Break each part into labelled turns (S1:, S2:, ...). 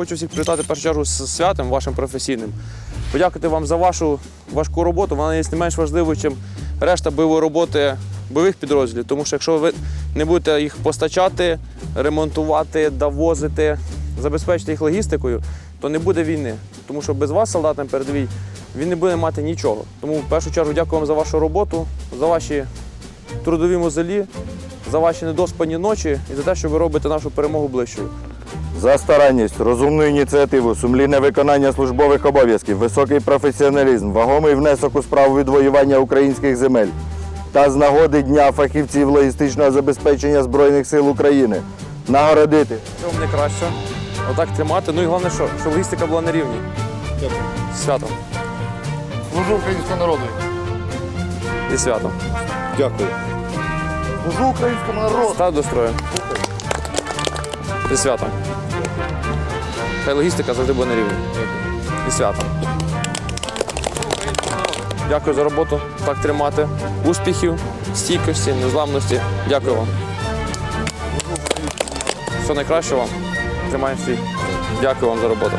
S1: Хочу всіх привітати в першу чергу з святом вашим професійним. Подякувати вам за вашу важку роботу. Вона є не менш важливою, ніж решта бойової роботи бойових підрозділів. Тому що якщо ви не будете їх постачати, ремонтувати, довозити, забезпечити їх логістикою, то не буде війни. Тому що без вас, солдат на передовій, він не буде мати нічого. Тому в першу чергу дякую вам за вашу роботу, за ваші трудові мозолі, за ваші недоспані ночі і за те, що ви робите нашу перемогу ближчою.
S2: За старанність, розумну ініціативу, сумлінне виконання службових обов'язків, високий професіоналізм, вагомий внесок у справу відвоювання українських земель та з нагоди Дня фахівців логістичного забезпечення Збройних сил України нагородити
S1: Всього найкраще. Отак тримати. Ну і головне, що, що логістика була на рівні.
S3: Дякую.
S1: Святом.
S3: Служу українському народу.
S1: І святом.
S3: Дякую. Служу українському народу.
S1: Став до строю. І святом. Хай логістика завжди буде на рівні. І святом. Дякую за роботу. Так тримати. Успіхів, стійкості, незламності. Дякую вам. Все найкраще вам. Тримаємо свій. Дякую вам за роботу.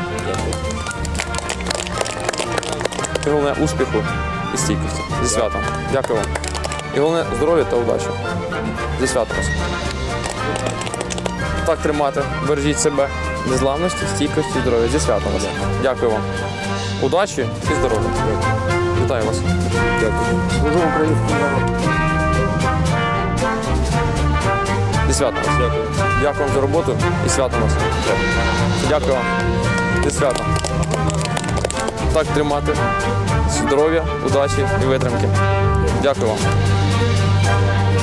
S1: І головне успіху і стійкості. Зі святом. Дякую вам. І головне здоров'я та удачі. Зі святом. Так тримати. Бережіть себе. Незламності, стійкості, здоров'я. Зі святом вас. Дякую вам. Удачі і здоров'я. Вітаю вас.
S3: Служу українському народу.
S1: Зі святом вас. Дякую. Дякую вам за роботу і святом вас. Дякую вам. Зі святом. Так тримати. Здоров'я, удачі і витримки. Дякую вам.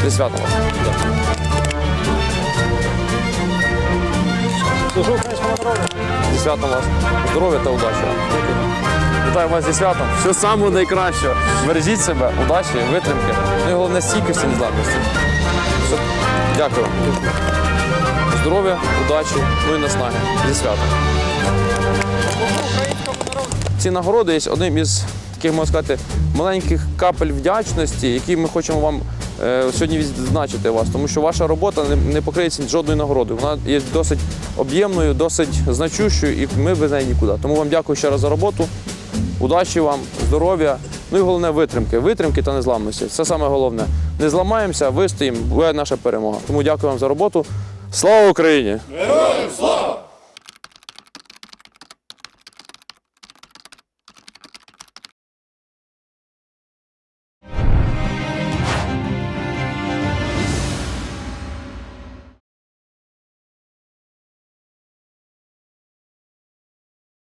S1: Зі святом вас.
S3: Служу українському народу.
S1: Зі святом вас. Здоров'я та удачі. Вітаю вас зі святом. Все саме найкраще. Бережіть себе, удачі, витримки. Ну і головне стійкості незламності. Все. Дякую. Здоров'я, удачі, ну і наснаги. Зі святом. Ці нагороди є одним із таких, можна сказати, маленьких капель вдячності, які ми хочемо вам е, сьогодні відзначити вас, тому що ваша робота не, не покриється жодною нагородою. Вона є досить об'ємною, досить значущою, і ми без неї нікуди. Тому вам дякую ще раз за роботу. Удачі вам, здоров'я, ну і головне витримки. Витримки та незламності. Це саме головне. Не зламаємося, вистоїмо, буде наша перемога. Тому дякую вам за роботу. Слава Україні! Героям слава!